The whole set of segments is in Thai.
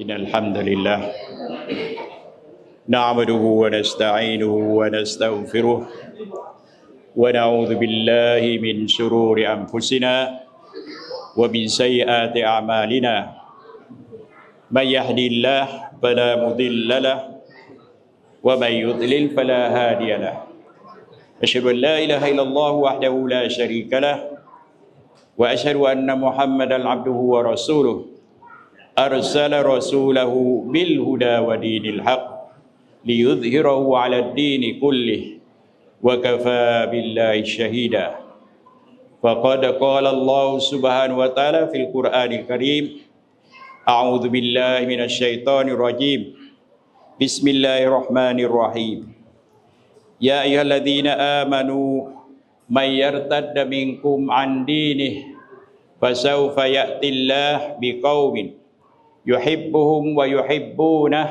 إن الحمد لله نعمده ونستعينه ونستغفره ونعوذ بالله من شرور أنفسنا ومن سيئات أعمالنا. من يهدي الله فلا مضل له ومن يضلل فلا هادي له. أشهد أن لا إله إلا الله وحده لا شريك له وأشهد أن محمدا عبده ورسوله. أرسل رسوله بالهدى ودين الحق ليظهره على الدين كله وكفى بالله شهيدا فقد قال الله سبحانه وتعالى في القرآن الكريم أعوذ بالله من الشيطان الرجيم بسم الله الرحمن الرحيم يا أيها الذين آمنوا من يرتد منكم عن دينه فسوف يأتي الله بقوم يحبهم ويحبونه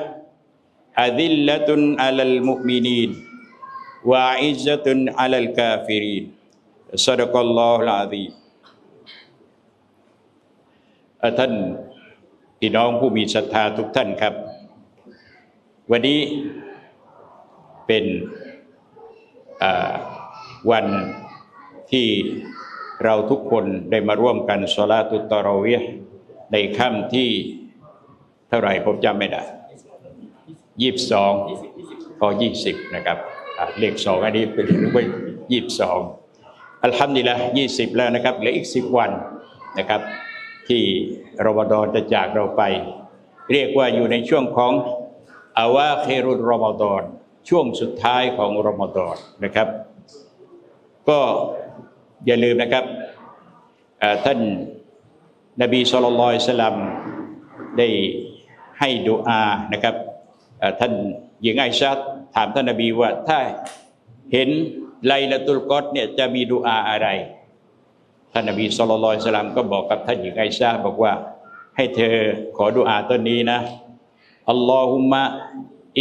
أذلة على المؤمنين وأعزة على الكافرين صدق الله العظيم อ่ะท่านพี่น้องผู้มีศรัทธาทุกท่านครับ วันนี้เป็นอ่าวันที่เราทุกคนได้มาร่วมกันสลาตุตตอรอเวียห์ในค่ำที่ เท่าไหร่ผมจำไม่ได้ยี่สิบสองก็ยี่สิบนะครับเลขสองอันนี้เป็นเว้ยยี่สิบสองอัลฮัมดุลิลละยี่สิบแล้วนะครับเหลืออีกสิบวันนะครับ ที่รอมฎอนจะจากเราไป เรียกว่าอยู่ในช่วงของอาวาเครุรอมฎอนช่วงสุดท้ายของรอมฎอนนะครับ ก็อย่าลืมนะครับท่านนบีสุลต่านสลัมได้ ให้ดุอานะครับท่านหญิงไอชาถามท่านนบีว่าถ้าเห็นไลละตุลกอดเนี่ยจะมีดุอาอะไร ท่านนบีสุลต่านสลัมก็บอกกับท่านหญิงไอชาบอกว่าให้เธอขอดุอาต้นนี้นะอัลลอฮุมะ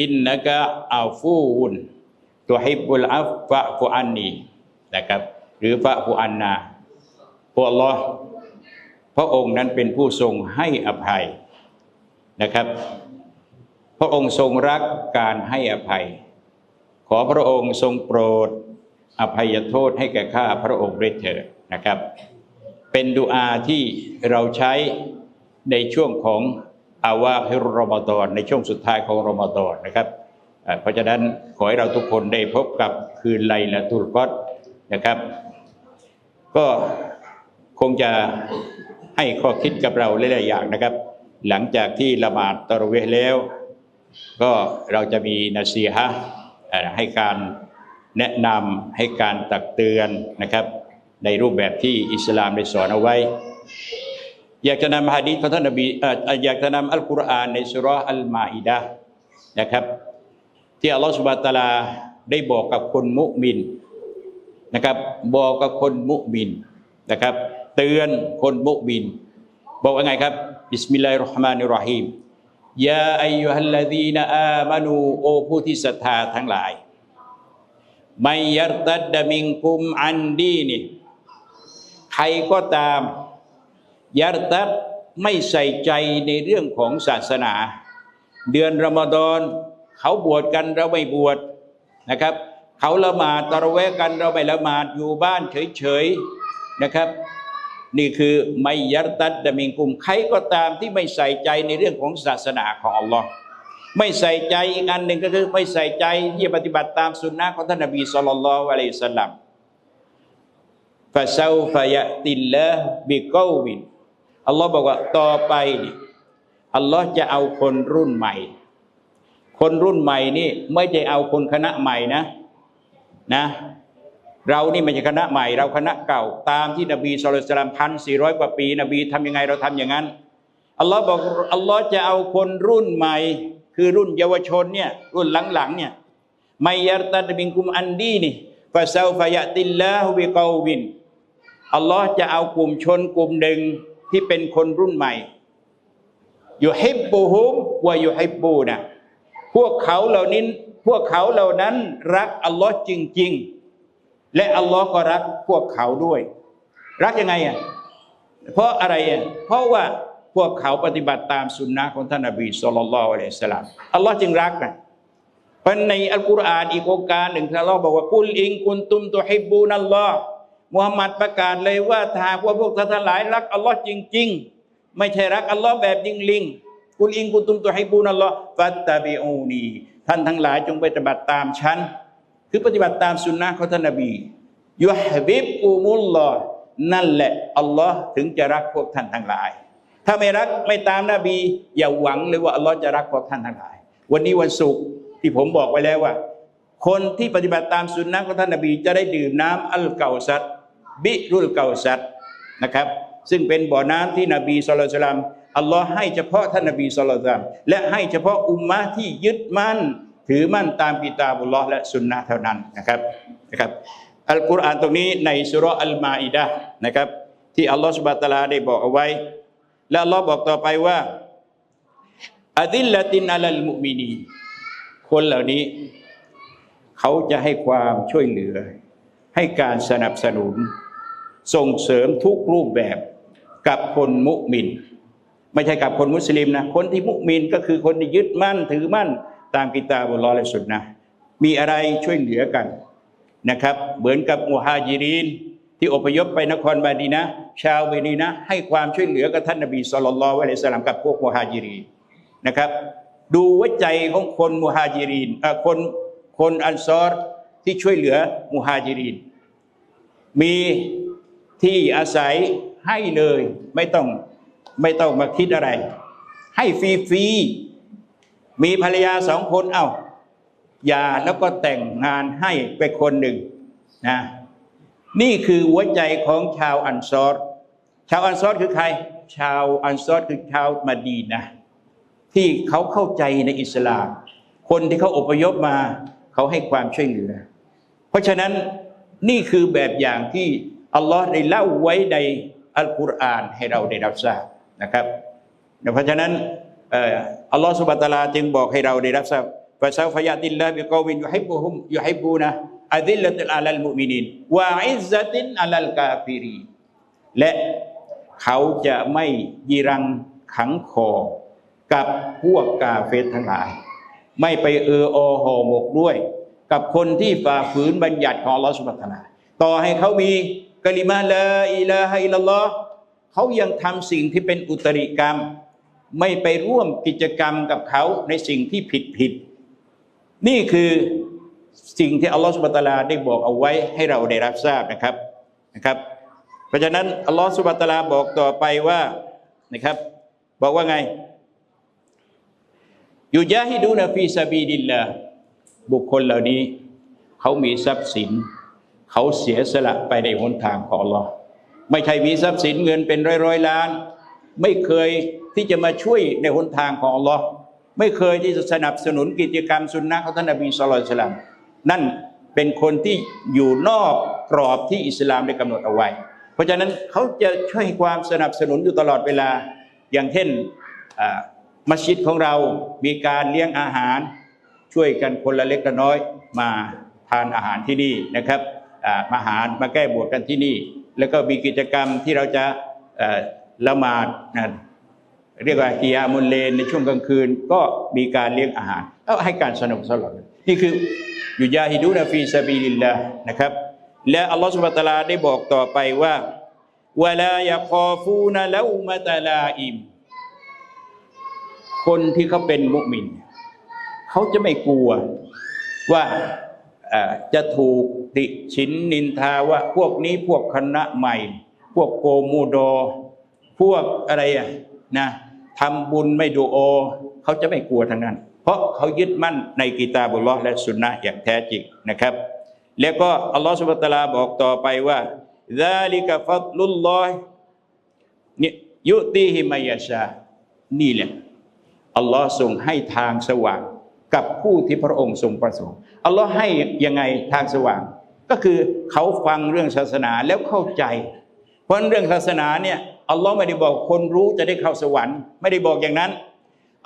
อินนะกะอาฟูนตุฮิบุลอัฟฟะฟุอันนีนะครับหรือฟะฟุอันนาพระอัลลอฮ์พระองค์นั้นเป็นผู้ทรงให้อภัย นะครับ พระองค์ทรงรักการให้อภัย ขอพระองค์ทรงโปรด อภัยโทษให้แก่ข้าพระองค์ด้วยเถิดนะครับ เป็นดุอาที่เราใช้ในช่วงของอาวาฮิรอมฎอนในช่วงสุดท้ายของรอมฎอนนะครับ เพราะฉะนั้นขอให้เราทุกคนได้พบกับคืนไลละตุลกอดนะครับ ก็คงจะให้ข้อคิดกับเราหลายๆอย่างนะครับ หลังจากที่ละหมาดตะเราะเวห์แล้ว ก็เราจะมีนาซีฮะให้การแนะนำให้การตักเตือนนะครับ ในรูปแบบที่อิสลามได้สอนเอาไว้ อยากจะนำฮะดีษของท่านนบีเอ่อเอ่อยากจะนำอัลกุรอานในสุรฮ์อัลมาอิดะนะครับ ที่อัลลอฮฺสุบะตาลาได้บอกกับคนมุมินนะครับ บอกกับคนมุมินนะครับ เตือนคนมุมิน บอกว่าไงครับ บิสมิลลาฮิรเราะห์มานิรเราะฮีมยาอัยยูฮัลลซีนอามานูโอผู้ที่ศรัทธาทั้งหลายไมยัตัดดมิงกุมอันดีนิใครก็ตามยารตัดไม่ใส่ใจในเรื่องของศาสนา เดือนรอมฎอนเขาบวชกันเราไม่บวชนะครับ เขาละหมาดตะเระเวกันเราไม่ละหมาดอยู่บ้านเฉยๆนะครับ นี่คือไม่ยัรตัดดมิงกุมใครก็ตามที่ไม่ใส่ใจในเรื่องของศาสนาของอัลลอฮ์ไม่ใส่ใจอีกอันหนึ่งก็คือไม่ใส่ใจที่ปฏิบัติตามสุนนะของท่านนบีสุลต่านละอะลัยฮิสลัมฟาซาฟายติลละบิกอวินอัลลอฮ์บอกว่าต่อไปนี่อัลลอฮ์จะเอาคนรุ่นใหม่ คนรุ่นใหม่นี่ไม่ใช่เอาคนคณะใหม่นะนะ เรานี่ไม่ใช่คณะใหม่ เราคณะเก่า ตามที่นบีสุลต่านพันสี่ร้อยกว่าปี นบีทำยังไงเราทำอย่างนั้นอัลลอฮ์บอกอัลลอฮ์จะเอาคนรุ่นใหม่ คือรุ่นเยาวชนเนี่ยรุ่นหลังๆเนี่ยไมยัรตัดบิงกุมอันดีนี่ฟาซาฟายะติลละบิกอวินอัลลอฮ์จะเอากลุ่มชนกลุ่มหนึ่งที่เป็นคนรุ่นใหม่อยู่ฮิบบูฮุมว่าอยู่ฮิบบูนะพวกเขาเหล่านี้พวกเขาเหล่านั้นรักอัลลอฮ์จริง ๆ และอัลลอฮ์ก็รักพวกเขาด้วย รักยังไงอะเพราะอะไรอะเพราะว่าพวกเขาปฏิบัติตามสุนนะของท่านนบีสุลต่านละอัลลอฮฺสลามอัลลอฮ์จึงรักนะเพราะในอัลกุรอานอีกโอกาสหนึ่งท่านอัลลอฮ์บอกว่ากุลอิงกุนตุมตุฮิบบูนัลลอฮ์มุฮัมมัดประกาศเลยว่าถ้าว่าพวกท่านทั้งหลายรักอัลลอฮ์จริง ๆ ไม่ใช่รักอัลลอฮ์แบบยิงลิงกุลอิงกุนตุมตุฮิบบูนัลลอฮ์ฟัตตาบิอูนีท่านทั้งหลายจงปฏิบัติตามฉัน คือปฏิบัติตามสุนนะของท่านนบียุฮบิบอุมุลลอฮ์นั่นแหละอัลลอฮ์ถึงจะรักพวกท่านทั้งหลาย ถ้าไม่รักไม่ตามนบี อย่าหวังเลยว่าอัลลอฮ์จะรักพวกท่านทั้งหลาย วันนี้วันศุกร์ที่ผมบอกไว้แล้วว่า คนที่ปฏิบัติตามสุนนะของท่านนบีจะได้ดื่มน้ำอัลเกาซัดบิรุลเกาซัดนะครับ ซึ่งเป็นบ่อน้ำที่นบีสุลต่านอัลลอฮ์ให้เฉพาะท่านนบีสุลต่านและให้เฉพาะอุมมะที่ยึดมั่น ถือมั่นตามกิตาบุลลอฮ์และสุนนะเท่านั้นนะครับนะครับอัลกุรอานตรงนี้ในสุรอัลมาอิดะนะครับที่อัลลอฮฺสุบะตาลาได้บอกเอาไว้ และอัลลอฮ์บอกต่อไปว่าอดิลละตินอัลลมุมินีคนเหล่านี้ เขาจะให้ความช่วยเหลือ ให้การสนับสนุน ส่งเสริมทุกรูปแบบกับคนมุมิน ไม่ใช่กับคนมุสลิมนะ คนที่มุมินก็คือคนที่ยึดมั่นถือมั่น ตามกิตาบุลลอและสุนนะมีอะไรช่วยเหลือกันนะครับ เหมือนกับมุฮาจิรินที่อพยพไปนครบาดีนะชาวเมดีนะให้ความช่วยเหลือกับท่านนบีสุลต่านละอิสลามกับพวกมุฮาจิรินนะครับ ดูหัวใจของคนมุฮาจิรินคนคนอันซอรที่ช่วยเหลือมุฮาจิรินมีที่อาศัยให้เลยไม่ต้องไม่ต้องมาคิดอะไร ให้ฟรีๆ มีภรรยาสองคนเอา้าหย่าแล้วก็แต่งงานให้ไปคนหนึ่งนะนี่คือหัวใจของชาวอันซอรชาวอันซอรคือใคร ชาวอันซอรคือชาวมาดีนะที่เขาเข้าใจในอิสลาม คนที่เขาอพยพมา เขาให้ความช่วยเหลือ เพราะฉะนั้นนี่คือแบบอย่างที่อัลลอฮ์ได้เล่าไว้ในอัลกุรอานให้เราได้รับทราบนะครับ เพราะฉะนั้น อัลลอฮ์สุบะตาลาจึงบอกให้เราได้รับทราบฟาซาฟยาติลลาบิกอวินยุฮิบุฮุมยุฮิบูนะอะดิลละติลอาลัลมุมินินวะอิซตินอาลัลกาฟิรีและเขาจะไม่ยีรังขังคอกับพวกกาเฟรทั้งหลาย ไม่ไปเอออห่อหมกด้วย กับคนที่ฝ่าฝืนบัญญัติของอัลลอฮฺสุบฮานะต่อให้เขามีกะลิมาลาอิลาฮะอิลลัลลอฮ์เขายังทำสิ่งที่เป็นอุตริกรรม ไม่ไปร่วมกิจกรรมกับเขาในสิ่งที่ผิดผิด นี่คือสิ่งที่อัลลอฮฺสุบฮานะได้บอกเอาไว้ให้เราได้รับทราบนะครับนะครับ เพราะฉะนั้นอัลลอฮฺสุบฮานะบอกต่อไปว่านะครับ บอกว่าไงอยู่ยาฮิดูนฟีซาบีดิลลาบุคคลเหล่านี้ เขามีทรัพย์สิน เขาเสียสละไปในหนทางของอัลลอฮ์ไม่ใช่มีทรัพย์สินเงินเป็นร้อยร้อยล้าน ไม่เคย ที่จะมาช่วยในหนทางของอัลลอฮ์ไม่เคยที่จะสนับสนุนกิจกรรมสุนนะของท่านนบีสุลต่านนั่นเป็นคนที่อยู่นอกกรอบที่อิสลามได้กำหนดเอาไว้ เพราะฉะนั้นเขาจะช่วยความสนับสนุนอยู่ตลอดเวลาอย่างเช่นมัสยิดของเรามีการเลี้ยงอาหาร ช่วยกันคนละเล็กละน้อยมาทานอาหารที่นี่นะครับอ่ามาหารมาแก้บวชกันที่นี่ แล้วก็มีกิจกรรมที่เราจะละหมาดนะ เรียกว่ากิยามุลเลนในช่วงกลางคืนก็มีการเลี้ยงอาหารก็ให้การสนับสนุนนี่คืออยู่ยาฮิดูนฟีซาบีลิลลาห์นะครับ และอัลลอฮฺสุบะตาลาได้บอกต่อไปว่าวะลายะคอฟูนะลามาตะลาอิม คนที่เขาเป็นมุมิน เขาจะไม่กลัวว่าจะถูกติชินนินทาว่าพวกนี้พวกคณะใหม่ พวกโกมูโด พวกอะไรอะนะ ทำบุญไม่ดูโอ เขาจะไม่กลัวทั้งนั้น เพราะเขายึดมั่นในกีตาบุลลอและสุนนะอย่างแท้จริงนะครับ แล้วก็อัลลอฮฺสุบะตะลาบอกต่อไปว่าซาลิกะฟัดลุลลอฮ์เนี่ยยุติฮิมายาชา นี่แหละอัลลอฮ์ทรงให้ทางสว่างกับผู้ที่พระองค์ทรงประสงค์อัลลอฮ์ให้ยังไงทางสว่าง ก็คือเขาฟังเรื่องศาสนาแล้วเข้าใจ เพราะเรื่องศาสนาเนี่ย อัลลอฮ์ไม่ได้บอกคนรู้จะได้เข้าสวรรค์ ไม่ได้บอกอย่างนั้น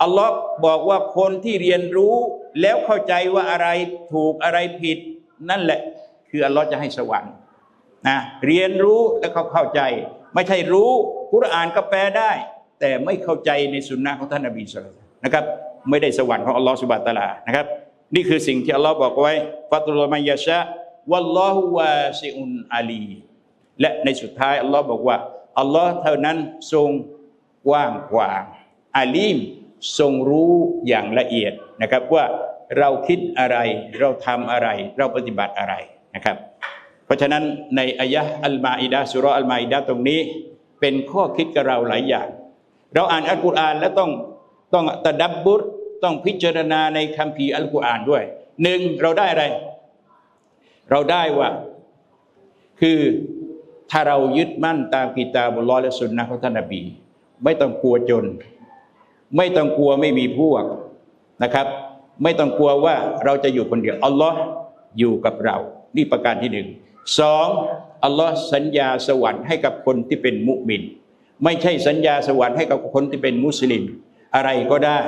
อัลลอฮ์บอกว่าคนที่เรียนรู้แล้วเข้าใจว่าอะไรถูกอะไรผิด นั่นแหละ คืออัลลอฮ์จะให้สวรรค์นะเรียนรู้แล้วเขาเข้าใจ ไม่ใช่รู้กุรอานก็แปลได้ แต่ไม่เข้าใจในสุนนะของท่านนบีสุลต่านนะครับ ไม่ได้สวรรค์ของอัลลอฮฺสุบฮานะตาลานะครับ นี่คือสิ่งที่อัลลอฮ์บอกไว้ฟัตุลมัยยะชะวัลลอฮุวาซิอุนอาลีและในสุดท้ายอัลลอฮ์บอกว่า อัลลอฮ์เท่านั้นทรงกว้างขวางอาลีมทรงรู้อย่างละเอียดนะครับว่าเราคิดอะไรเราทำอะไร เราปฏิบัติอะไรนะครับ เพราะฉะนั้นในอายะห์อัลมาอิดะห์สุรอัลมาอิดะห์ตรงนี้ เป็นข้อคิดกับเราหลายอย่าง เราอ่านอัลกุรอานแล้วต้องต้องตะดับบุรต้องพิจารณาในคัมภีร์อัลกุรอานด้วยหนึ่งเราได้อะไร เราได้ว่า คือ ถ้าเรายึดมั่นตามกิตาบุลลอฮ์และสุนนะของท่านนบี ไม่ต้องกลัวจน ไม่ต้องกลัวไม่มีพวกนะครับ ไม่ต้องกลัวว่าเราจะอยู่คนเดียวอัลลอฮ์อยู่กับเรา นี่ประการที่หนึ่งสองอัลลอฮ์สัญญาสวรรค์ให้กับคนที่เป็นมุมิน ไม่ใช่สัญญาสวรรค์ให้กับคนที่เป็นมุสลิม อะไรก็ได้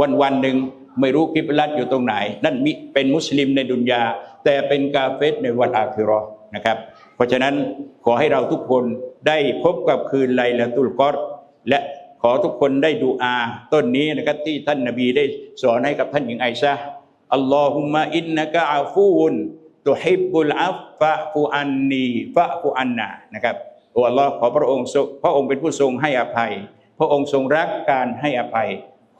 วันวันหนึ่งไม่รู้กิบลัดอยู่ตรงไหน นั่นมิเป็นมุสลิมในดุนยา แต่เป็นกาเฟสในวันอาคิราะห์นะครับ ราะฉะนั้นขอให้เราทุกคนได้พบกับคืนไลลาตุลกอดและขอทุกคนได้ดูอาต้นนี้นะครับที่ท่านนบีได้สอนให้กับท่านหญิงไอชาอัลลอฮุมะอินนะกะอาฟูนตุฮิบุลอัฟฟะฟูอันนีฟะฟูอันนานะครับโอ้อัลลอฮ์ขอพระองค์พระองค์เป็นผู้ทรงให้อภัย พระองค์ทรงรักการให้อภัย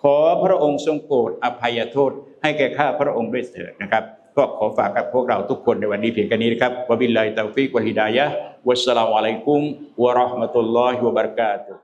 ขอพระองค์ทรงโปรดอภัยโทษ ให้แก่ข้าพระองค์ด้วยเถิดนะครับ ก็ขอฝากกับพวกเราทุกคนในวันนี้เพียงแค่นี้นะครับวะบิลลาฮิตาวฟิกวัลฮิดายะวัสสลามุอะลัยกุมวะเราะห์มะตุลลอฮิวะบะเราะกาตุฮ์